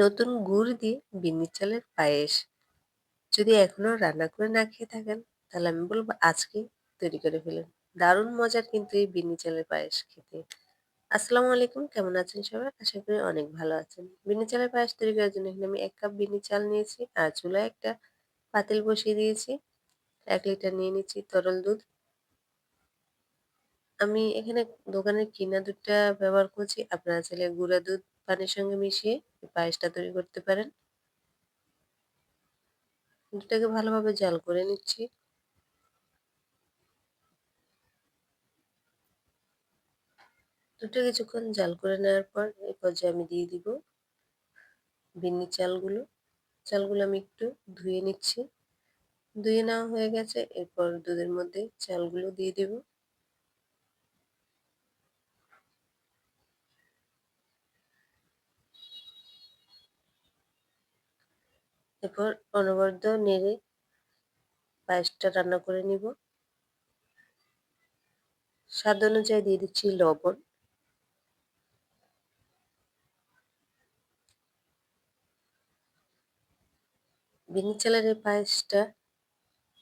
নতুন গুড় দিয়ে বিন্নি চালের পায়েস। যদি এখনও রান্না করে না খেয়ে থাকেন, তাহলে আমি বলব আজকে তৈরি করে ফেলেন। দারুণ মজার কিন্তু এই বিন্নি চালের পায়েস খেতে। আসসালামু আলাইকুম, কেমন আছেন সবাই? আশা করি অনেক ভালো আছেন। বিনি চালের পায়েস তৈরি করার জন্য এখানে আমি এক কাপ বিনি চাল নিয়েছি, আর চুলায় একটা পাতিল বসিয়ে দিয়েছি। এক লিটার নিয়ে নিচ্ছি তরল দুধ। আমি এখানে দোকানের কিনা দুধটা ব্যবহার করছি। আপনারা চাইলে গুঁড়া দুধ পানির সঙ্গে মিশিয়ে পায়েসটা তৈরি করতে পারেন। দুধটাকে ভালোভাবে জাল করে নিচ্ছি। দুধটা কিছুক্ষণ জাল করে নেওয়ার পর এই পর্যায়ে আমি দিয়ে দিব বিন্নি চালগুলো। চালগুলো আমি একটু ধুয়ে নিচ্ছি। ধুয়ে নেওয়া হয়ে গেছে, এরপর দুধের মধ্যে চালগুলো দিয়ে দেবো। এরপর অনবরত নেড়ে পায়েসটা রান্না করে নিব। স্বাদ অনুযায়ী দিয়ে দিচ্ছি লবণ। বিনি চালের পায়েসটা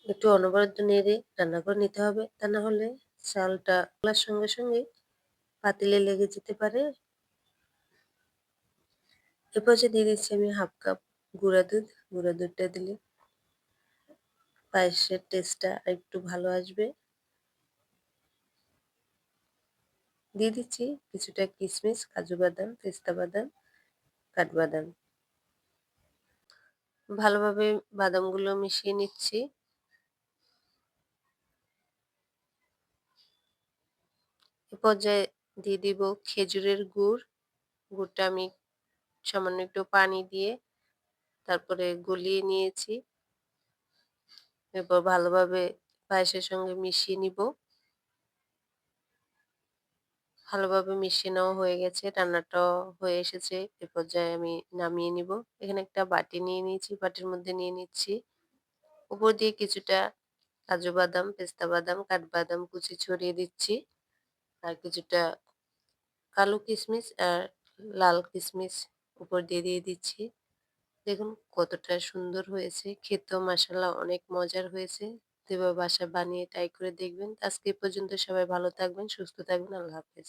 একটু অনবরত নেড়ে রান্না করে নিতে হবে। তা না হলে চালটা খোলার সঙ্গে সঙ্গে পাতিলে লেগে যেতে পারে। এরপর যে দিয়ে দিচ্ছি আমি হাফ কাপ গুঁড়া দুধ, গুঁড়া দুধটা দিলে পায়েসের টেস্টটা একটু ভালো আসবে। দিয়ে দিচ্ছি কিছুটা কিশমিশ কাজু বাদাম পেস্তা বাদাম, কাঠবাদাম। ভালোভাবে বাদামগুলো মিশিয়ে নিচ্ছি। এ পর্যায়ে দিয়ে দিব খেজুরের গুড়। গুড়টা আমি সামান্য একটু পানি দিয়ে তারপরে গলিয়ে নিয়েছি। এরপর ভালোভাবে পায়েসের সঙ্গে মিশিয়ে নিব। ভালোভাবে মিশিয়ে নেওয়া হয়ে গেছে, রান্নাটাও হয়ে এসেছে। এ পর্যায়ে আমি নামিয়ে নিব। এখানে একটা বাটি নিয়ে নিয়েছি, বাটির মধ্যে নিয়ে নিচ্ছি। উপর দিয়ে কিছুটা কাজু বাদাম, পেস্তা বাদাম, কাঠবাদাম কুচি ছড়িয়ে দিচ্ছি। আর কিছুটা কালো কিশমিশ আর লাল কিশমিশ উপর দিয়ে দিয়ে দিচ্ছি। দেখুন কতটা সুন্দর হয়েছে। খেতেও মাসাল্লাহ অনেক মজার হয়েছে। এবার বাসা বানিয়ে ট্রাই করে দেখবেন। আজকে পর্যন্ত সবাই ভালো থাকবেন, সুস্থ থাকবেন। আল্লাহ হাফেজ।